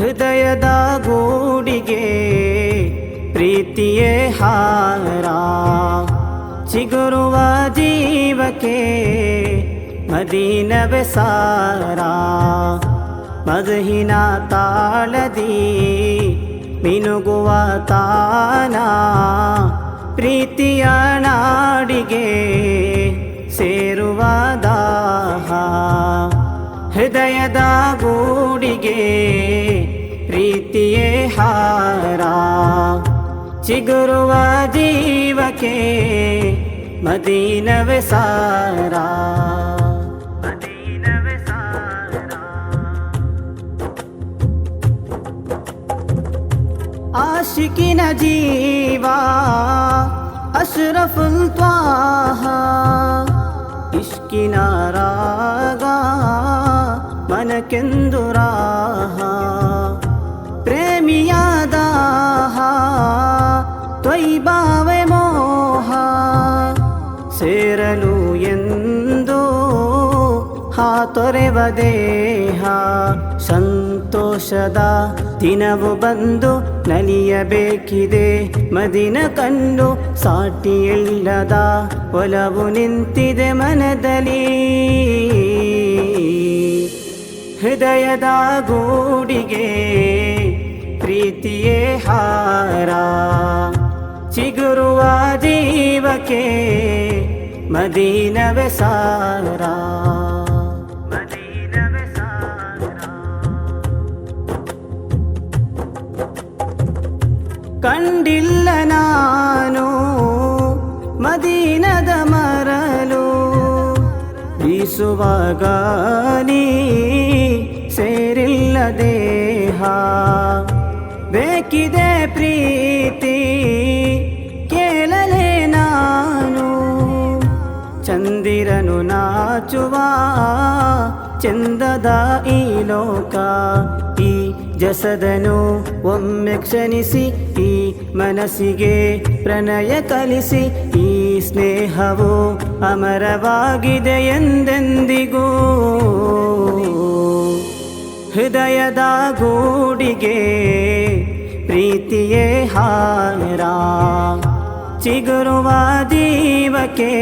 ಹೃದಯದ ಗೂಡಿಗೆ ಪ್ರೀತಿಯೇ ಹಾರ. ಚಿಗುರುವ ಜೀವಕ್ಕೆ ಮದೀನವೆ ಸಾರ. ಮದಹಿನ ತಾಳದಿ ಮಿನುಗುವ ತಾನ. ಪ್ರೀತಿಯ ನಾಡಿಗೆ ಸೇರುವ ದಾಹ. ಹೃದಯದ ಗೂಡಿಗೆ ಪ್ರೀತಿಯೇ ಹಾರ ಚಿಗುರುವ ಜೀವಕ್ಕೆ ಮದೀನವೇ ಸಾರ ಮದೀನವೇ ಸಾರ ಆಶಿಕಿನ ಜೀವ ಅಶ್ರಫುಲ್ ತ್ವಾಹ ಇಷ್ಕಿನ ರಾಗ ಮನಕೆಂದು ರಾಹ ಹಾತೊರೆವ ದೇಹ. ಸಂತೋಷದ ದಿನವು ಬಂದು ನಲಿಯಬೇಕಿದೆ. ಮದಿನ ಕಂಡು ಸಾಟಿಯಿಲ್ಲದ ಒಲವು ನಿಂತಿದೆ ಮನದಲ್ಲಿ. ಹೃದಯದ ಗೂಡಿಗೆ ಪ್ರೀತಿಯೇ ಹಾರ. ಚಿಗುರುವ ಜೀವಕ್ಕೆ ಮದೀನವೇ ಸಾರ. ಕಂಡಿಲ್ಲ ನಾನು ಮದೀನದ ಮರಲು ಬೀಸುವಾಗ ನೀ ಸೇರಿಲ್ಲ ದೇಹ ಬೇಕಿದೆ ಪ್ರೀತಿ ಕೇಳಲೇ ನಾನು ಚಂದಿರನು ನಾಚುವ ಚಂದದ ಈ ಲೋಕ ಜಸದನು ಒಮ್ಮೆ ಕ್ಷಣಿಸಿ, ಈ ಮನಸ್ಸಿಗೆ ಪ್ರಣಯ ಕಲಿಸಿ, ಈ ಸ್ನೇಹವು ಅಮರವಾಗಿದೆ ಎಂದೆಂದಿಗೂ. ಹೃದಯದ ಗೂಡಿಗೆ ಪ್ರೀತಿಯೇ ಹಾರ ಚಿಗುರುವ ದೀವಕ್ಕೆ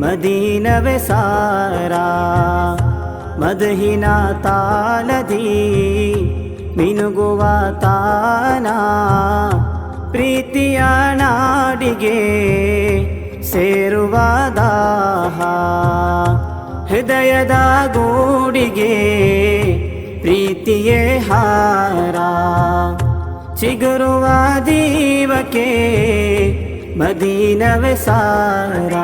ಮದೀನವೇ ಸಾರ ಮದಹಿನ ತಾಲದಿ ಮಿನುಗುವ ತಾನ ಪ್ರೀತಿಯ ನಾಡಿಗೆ ಸೇರುವ ದಾಹ ಹೃದಯದ ಗೂಡಿಗೆ ಪ್ರೀತಿಯೇ ಹಾರ ಚಿಗುರುವ ದೀವಕ್ಕೆ ಮದೀನವೆ ಸಾರ.